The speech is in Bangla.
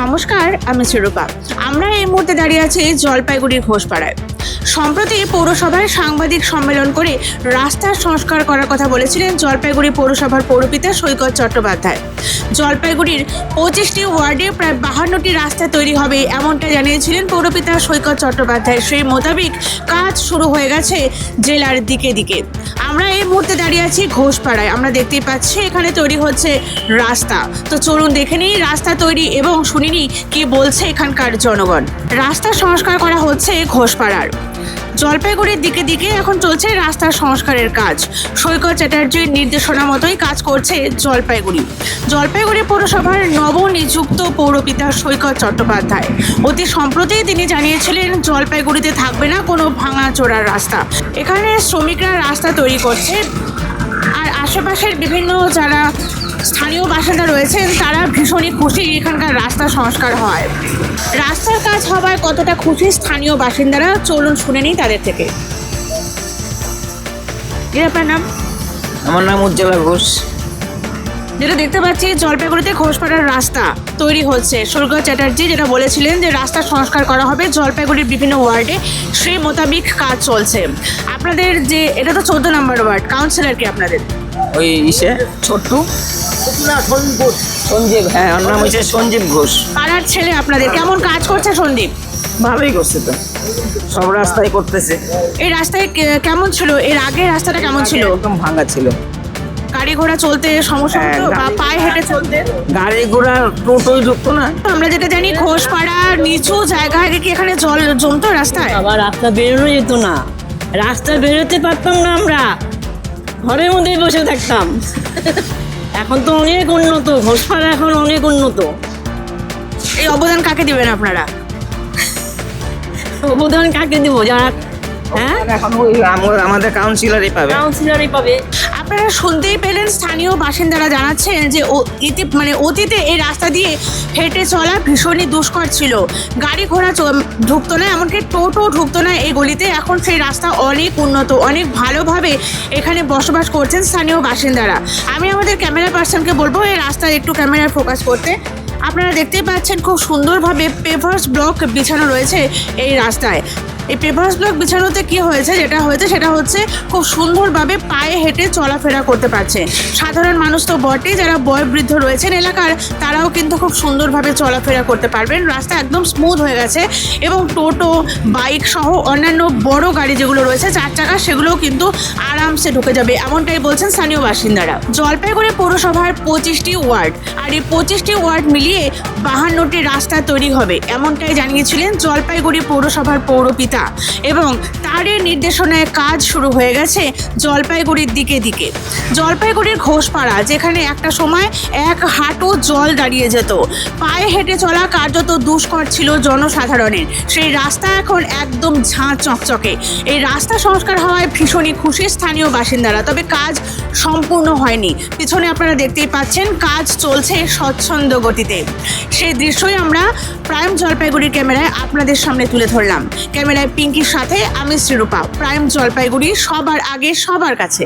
নমস্কার, আমি শিরূপা আমরা এই মুহূর্তে দাঁড়িয়ে আছি জলপাইগুড়ির ঘোষপাড়ায়। সম্প্রতি পৌরসভায় সাংবাদিক সম্মেলন করে রাস্তার সংস্কার করার কথা বলেছিলেন জলপাইগুড়ি পৌরসভার পৌরপিতা সৈকত চট্টোপাধ্যায়। জলপাইগুড়ির পঁচিশটি ওয়ার্ডে প্রায় বাহান্নটি রাস্তা তৈরি হবে এমনটা জানিয়েছিলেন পৌরপিতা সৈকত চট্টোপাধ্যায়। সেই মোতাবেক কাজ শুরু হয়ে গেছে জেলার দিকে দিকে। আমরা এই মুহূর্তে দাঁড়িয়ে আছি ঘোষপাড়ায়। আমরা দেখতেই পাচ্ছি এখানে তৈরি হচ্ছে রাস্তা। তো চলুন দেখে নিই রাস্তা তৈরি এবং শুনিনি কি বলছে এখানকার জনগণ। রাস্তা সংস্কার করা হচ্ছে ঘোষপাড়ার। জলপাইগুড়ির দিকে দিকে এখন চলছে রাস্তা সংস্কারের কাজ। সৈকত চ্যাটার্জির নির্দেশনা মতোই কাজ করছে জলপাইগুড়ি। জলপাইগুড়ি পৌরসভার নবনিযুক্ত পৌরপিতা সৈকত চট্টোপাধ্যায়। অতি সম্প্রতি তিনি জানিয়েছিলেন, জলপাইগুড়িতে থাকবে না কোনো ভাঙা চোরার রাস্তা। এখানে শ্রমিকরা রাস্তা তৈরি করছে আশেপাশের বিভিন্ন যারা স্থানীয় বাসিন্দা রয়েছেন তারা ভীষণই খুশি এখানকার রাস্তা সংস্কার হয়। রাস্তার কাজ হওয়ায় কতটা খুশি স্থানীয় বাসিন্দারা চলুন শুনে নিই তাদের থেকে। আপনার নাম? আমার নাম উজ্জ্বলা ঘোষ। যেটা দেখতে পাচ্ছি জলপাইগুড়িতে ঘোষপাড়ার রাস্তা তৈরি হচ্ছে। স্বর্গ চ্যাটার্জি যেটা বলেছিলেন যে রাস্তা সংস্কার করা হবে জলপাইগুড়ির বিভিন্ন ওয়ার্ডে। সেই মোতাবিক কাজ চলছে। আপনাদের যে এটা তো চোদ্দ নম্বর ওয়ার্ড কাউন্সিলর কি আপনাদের? ওই ইসে? ছোট্টু? সঞ্জীব হ্যাঁ ওর নাম হচ্ছে সঞ্জীব ঘোষ। পাড়ার ছেলে আপনাদের কেমন কাজ করছে সন্দীপ ভালোই করছে তো। সব রাস্তায় করতেছে। এই রাস্তায় কে- কেমন ছিল? এর আগে রাস্তাটা কেমন ছিল? একদম ভাঙা ছিল। গাড়ি ঘোড়া চলতে সমস্যা হ্যাঁ, হতো বা পায়ে হেঁটে চলতে? গাড়ি ঘোড়া টোটোই ঢুকতো না। আমরা যেটা জানি ঘোষপাড়ার নিচু জায়গায় কি এখানে জল জমতো রাস্তায়? আবার রাস্তা বেরোনো যেত না। রাস্তা বেরোতে পারতাম না আমরা। ঘরের মধ্যেই বসে থাকতাম। এখন তো অনেক উন্নত ঘোষপাড়া এখন অনেক উন্নত। এই অবদান কাকে দিবেন আপনারা? অবদান কাকে দিব? যারা হ্যাঁ? এখন ওই আম- আমাদের কাউন্সিলারই পাবে। কাউন্সিলারই পাবে। আপনারা শুনতেই পেলেন, স্থানীয় বাসিন্দারা জানাচ্ছেন যে ইতি মানে অতীতে এই রাস্তা দিয়ে হেঁটে চলা ভীষণই দুষ্কর ছিল। গাড়ি ঘোড়া ঢুকতো না, এমনকি টোটো ঢুকতো না এই গলিতে। এখন সেই রাস্তা অনেক উন্নত, অনেক ভালোভাবে এখানে বসবাস করছেন স্থানীয় বাসিন্দারা। আমি আমাদের ক্যামেরা পার্সনকে বলব, এই রাস্তায় একটু ক্যামেরার ফোকাস করতে। আপনারা দেখতেই পাচ্ছেন, খুব সুন্দরভাবে পেভার্স ব্লক বিছানো রয়েছে এই রাস্তায়। এই পেপার্স ব্লক বিছানোতে কি হয়েছে? যেটা হয়েছে সেটা হচ্ছে খুব সুন্দরভাবে পায়ে হেঁটে চলাফেরা করতে পারছে। সাধারণ মানুষ তো বটেই, যারা বয়োবৃদ্ধ রয়েছেন এলাকার, তারাও কিন্তু খুব সুন্দরভাবে চলাফেরা করতে পারবেন। রাস্তা একদম স্মুথ হয়ে গেছে এবং টোটো বাইক সহ অন্যান্য বড় গাড়ি যেগুলো রয়েছে, চার চাকা, সেগুলোও কিন্তু আরামসে ঢুকে যাবে। এমনটাই বলছেন স্থানীয় বাসিন্দারা। জলপাইগুড়ি পৌরসভার পঁচিশটি ওয়ার্ড। আর এই পঁচিশটি ওয়ার্ড মিলিয়ে বাহান্নটি রাস্তা তৈরি হবে, এমনটাই জানিয়েছিলেন জলপাইগুড়ি পৌরসভার পৌরপিতা এবং তারই নির্দেশনায় কাজ শুরু হয়ে গেছে জলপাইগুড়ির দিকে দিকে। জলপাইগুড়ির ঘোষপাড়া, যেখানে একটা সময় এক হাঁটু জল দাঁড়িয়ে যেত। পায়ে হেঁটে চলা কার্যত দুষ্কর ছিল জনসাধারণের। সেই রাস্তা এখন একদম ঝাঁ চকচকে। এই রাস্তা সংস্কার হওয়ায় ভীষণই খুশি স্থানীয় বাসিন্দারা, তবে কাজ সম্পূর্ণ হয়নি। পিছনে আপনারা দেখতেই পাচ্ছেন, কাজ চলছে স্বচ্ছন্দ গতিতে। সেই দৃশ্যই আমরা প্রাইম জলপাইগুড়ির ক্যামেরায় আপনাদের সামনে তুলে ধরলাম। ক্যামেরায় পিঙ্কির সাথে আমি শ্রীরূপা প্রাইম জলপাইগুড়ি সবার আগে সবার কাছে।